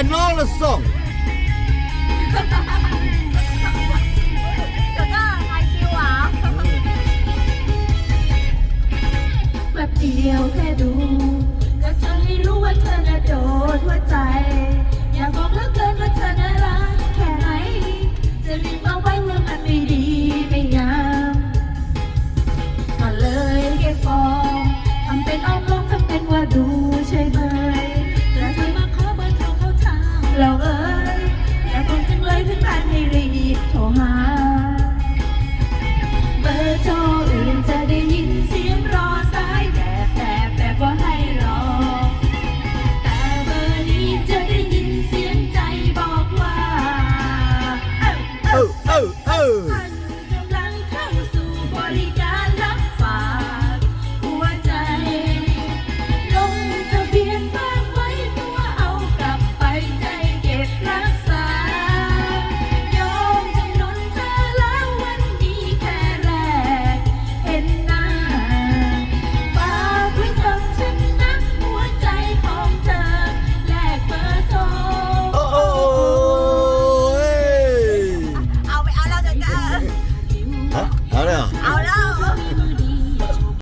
and all the song. Mm. เราเอ้ยอยากบจังเลยเพื่อนบ้านให้รีบโทรหา เบอร์โทรอื่นจะได้ยินเสียงรอสายแบบแบบแบบว่าให้รอ แต่เบอร์นี้จะได้ยินเสียงใจบอกว่า เอ้าเอ้าเอ้